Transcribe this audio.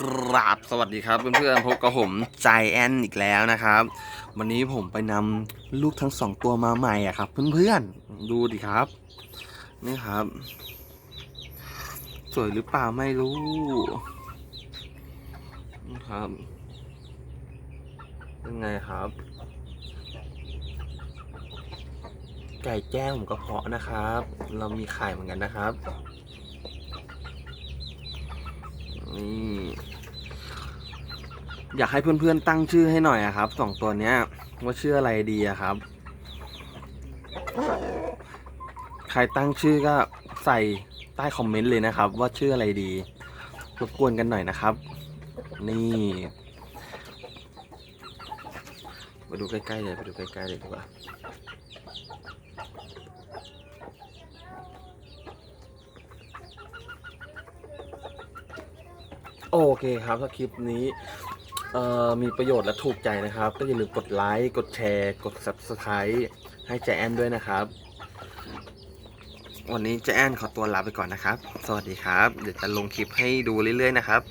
กราบสวัสดีครับ เพื่อนๆพบกับผมใจแอนอีกแล้วนะครับ วันนี้ผมไปนำลูกทั้งสองตัวมาใหม่อะครับ เพื่อนๆดูดิครับ นี่ครับ สวยหรือเปล่าไม่รู้ครับเป็นไงครับ ไก่แจ้งผมก็เพาะนะครับ เรามีไข่เหมือนกันนะครับนี่ อยากให้เพื่อนๆตั้งชื่อให้หน่อยอะครับสองตัวเนี้ยว่าชื่ออะไรดีอะครับ ใครตั้งชื่อก็ใส่ใต้คอมเมนต์เลยนะครับ ว่าชื่ออะไรดีรบกวนกันหน่อยนะครับ นี่ไปดูใกล้ๆเลยไปดูใกล้ๆเลยดีกว่าโอเคครับถ้าคลิปนี้ มีประโยชน์และถูกใจนะครับ ก็อย่าลืมกดไลค์กดแชร์ กด Subscribe ให้แจแอนด้วยนะครับ วันนี้แจแอนขอตัวลาไปก่อนนะครับ สวัสดีครับ เดี๋ยวจะลงคลิปให้ดูเรื่อยๆนะครับ